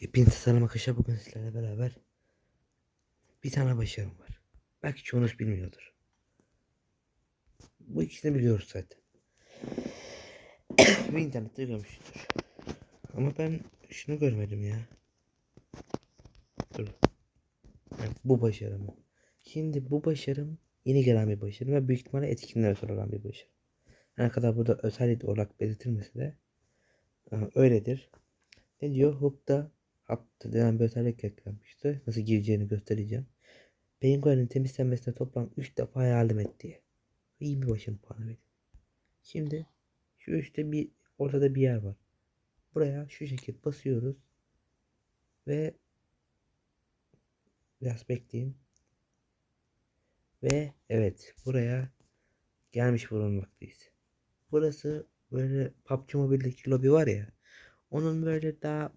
Hepinize selam arkadaşlar. Bugün sizlerle beraber bir tane başarım var. Belki çoğunuz bilmiyordur. Bu ikisini biliyoruz zaten. Ve internette görmüştür. Ama ben şunu görmedim ya. Dur. Evet, bu başarım. Şimdi bu başarım yeni gelen bir başarım ve büyük ihtimalle etkinliğe özel olan bir başarım. Ne kadar burada özel olarak belirtilmesi de e, öyledir. Ne diyor? Hook'ta Hapta denen bir özellik eklenmişti. Nasıl gireceğini göstereceğim. Penguen'in temizlenmesine toplam 3 defa yardım et diye. 20 başım puanı veriyor. Şimdi şu üstte bir ortada bir yer var. Buraya şu şekilde basıyoruz. Ve biraz bekleyin. Ve evet buraya gelmiş bulunmaktayız. Burası böyle PUBG Mobile'deki lobi var ya. Onun böyle daha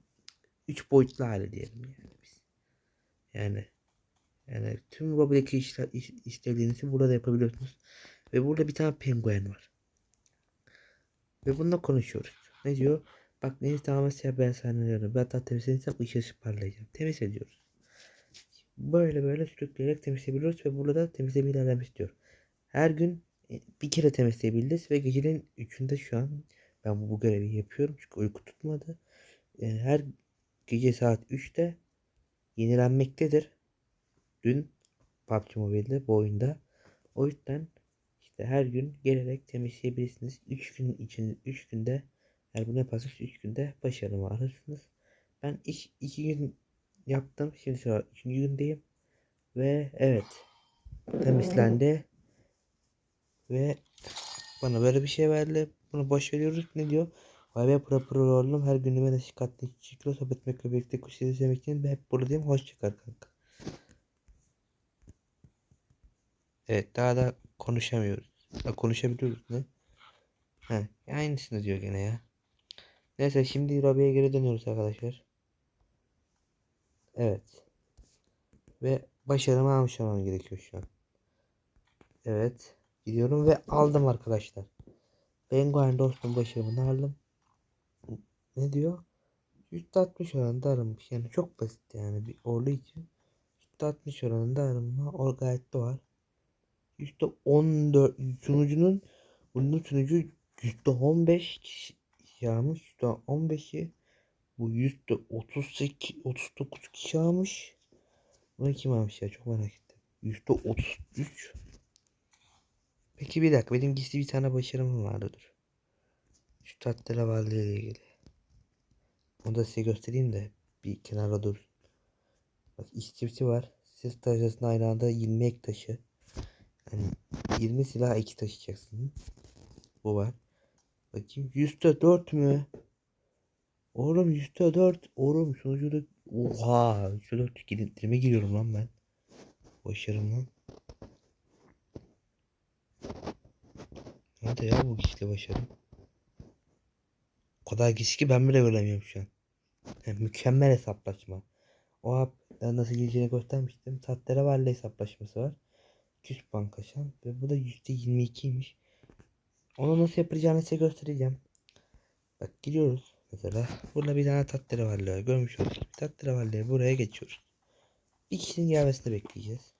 üç boyutlu hali diyelim yani biz. Yani yani tüm Roblox'daki işler, iş, işlevlerinizi burada yapabiliyorsunuz. Ve burada bir tane penguen var. Ve bununla konuşuyoruz. Ne diyor? Bak neyse tamamen siyah ben sanıyorum. Ben hatta temizlediysem ışığı parlayacağım. Temiz ediyoruz. Böyle böyle sürükleyerek temizleyebiliyoruz ve burada temizleme ilerlemiş diyor. Her gün e, bir kere temizleyebiliriz ve gecenin üçünde şu an ben bu, görevi yapıyorum çünkü uyku tutmadı. E, her gece saat 3'te yenilenmektedir. Dün PUBG Mobile'de bu oyunda. O yüzden işte her gün gelerek temizleyebilirsiniz. 3 gün için 3 günde eğer bunu yaparsanız 3 günde başarımı alırsınız. Ben 2 gün yaptım. Şimdi sıra 3. gündeyim. Ve evet temizlendi. Ve bana böyle bir şey verdi. Bunu boş veriyoruz. Ne diyor? Vay be pro pro oğlum her günüme de şikayetli çıkıyor sohbet etmekle birlikte kuş izlemek için ve hep buradayım hoş çıkar kanka. Evet daha da konuşamıyoruz. Ha, konuşabiliyoruz ne? He, aynısını diyor gene ya. Neyse şimdi Robi'ye geri dönüyoruz arkadaşlar. Evet. Ve başarımı almış olmam gerekiyor şu an. Evet. Gidiyorum ve aldım arkadaşlar. Penguin dostum başarımını aldım ne diyor? %60 oranında arınmış. Yani çok basit yani bir orlu için. %60 oranında arınma o gayet doğal. %14 sunucunun bunun sunucu %15 kişi almış. %15'i bu %38 39 kişi almış. Bunu kim almış ya çok merak ettim. %33 Peki bir dakika benim gizli bir tane başarımım vardı dur. Şu tatlı lavalli ile ilgili. Onu da size göstereyim de bir kenara dur. Bak işçisi var. Siz taşısın aynı anda 20 ek taşı. Yani 20 silah iki taşıyacaksın. Bu var. Bakayım %4 mü? Oğlum %4. Oğlum sonucu da oha %4 gidindirime giriyorum lan ben. Başarım lan. Nerede ya bu güçlü başarım? O kadar güçlü ki ben bile göremiyorum şu an. Yani mükemmel hesaplaşma. O app nasıl gireceğini göstermiştim. Tahterevalli hesaplaşması var. 200 puan kaşan ve bu da %22'ymiş. Onu nasıl yapacağını size göstereceğim. Bak gidiyoruz mesela. Burada bir tane tahterevalli var. Görmüş olduk. Tahterevalliye buraya geçiyoruz. Bir kişinin gelmesini bekleyeceğiz.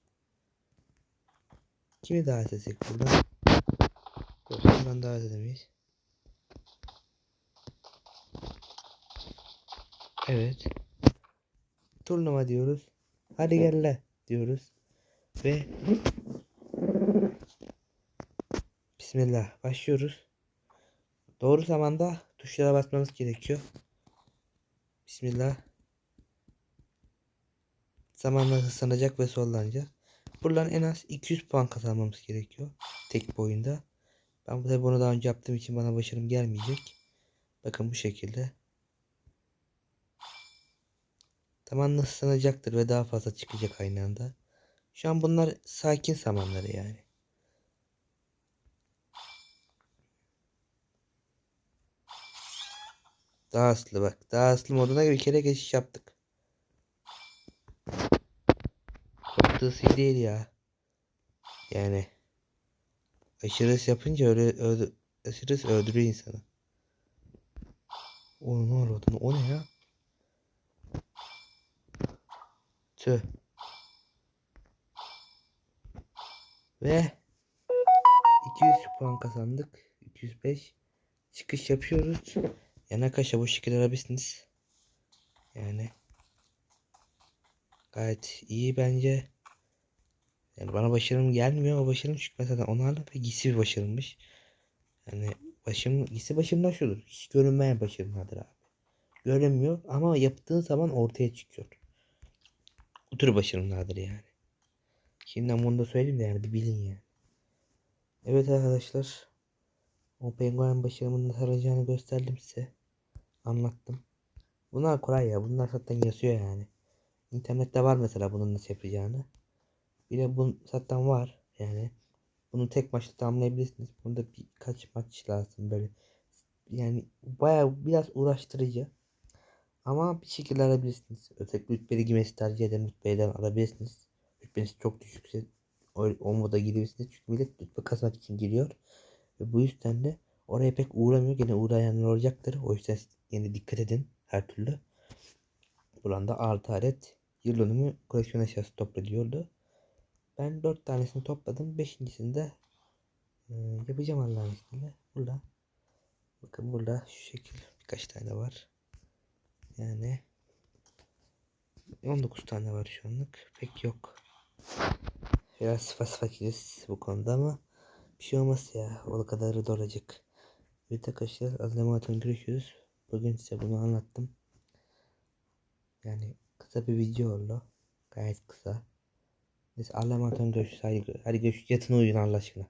Kimi davet etsek buradan? Yok ben davet edemeyiz. Evet. Turnuva diyoruz. Hadi gel la diyoruz. Ve Bismillah başlıyoruz. Doğru zamanda tuşlara basmamız gerekiyor. Bismillah. Zamanla hızlanacak ve sollanacak. Buradan en az 200 puan kazanmamız gerekiyor. Tek bir oyunda. Ben bu bunu daha önce yaptığım için bana başarım gelmeyecek. Bakın bu şekilde. Zamanla ıslanacaktır ve daha fazla çıkacak aynı anda. Şu an bunlar sakin zamanları yani. Daha hızlı bak. Daha hızlı moduna bir kere geçiş yaptık. Da hızlı değil ya. Yani aşırı yapınca öyle öldü, aşırı öldürüyor insanı. O ne oldu? O ne ya? Tüh. Ve 200 puan kazandık. 205. Çıkış yapıyoruz. Yana kaşa bu şekilde alabilirsiniz. Yani gayet iyi bence. Yani bana başarım gelmiyor. O başarım çünkü mesela onlarla ve giysi bir başarımmış. Yani başım, giysi başımdan şudur. Hiç görünmeyen başarımlardır abi. Görünmüyor ama yaptığın zaman ortaya çıkıyor. Bu tür başarımlardır yani. Şimdiden bunu da söyleyeyim de yani bir bilin yani. Evet arkadaşlar. O penguen başarımının nasıl alacağını gösterdim size. Anlattım. Bunlar kolay ya. Bunlar zaten yazıyor yani. İnternette var mesela bunun nasıl yapacağını. De bunun zaten var yani. Bunu tek maçta tamamlayabilirsiniz. Bunda birkaç maç lazım böyle. Yani bayağı biraz uğraştırıcı. Ama bir şekilde alabilirsiniz. Özellikle rütbeli girmesi tercih ederim. Rütbeden alabilirsiniz. Rütbeniz çok düşükse o, moda girebilirsiniz. Çünkü millet rütbe kazanmak için giriyor. Ve bu yüzden de oraya pek uğramıyor. Gene uğrayanlar olacaktır. O yüzden yine dikkat edin her türlü. Buranda artı adet yıl dönümü koleksiyon eşyası toplanıyordu. Ben 4 tanesini topladım. 5.sini de e, yapacağım Allah'ın izniyle. Burada. Bakın burada şu şekil birkaç tane var. Yani 19 tane var şu anlık. Pek yok. Biraz fakiriz bu konuda ama bir şey olmaz ya. O kadarı da olacak. Evet arkadaşlar Azlematon görüşürüz. Bugün size bunu anlattım. Yani kısa bir video oldu. Gayet kısa. Neyse Allah'a emanet olun görüşürüz. Hadi, hadi görüşürüz. Yatın uyuyun Allah aşkına.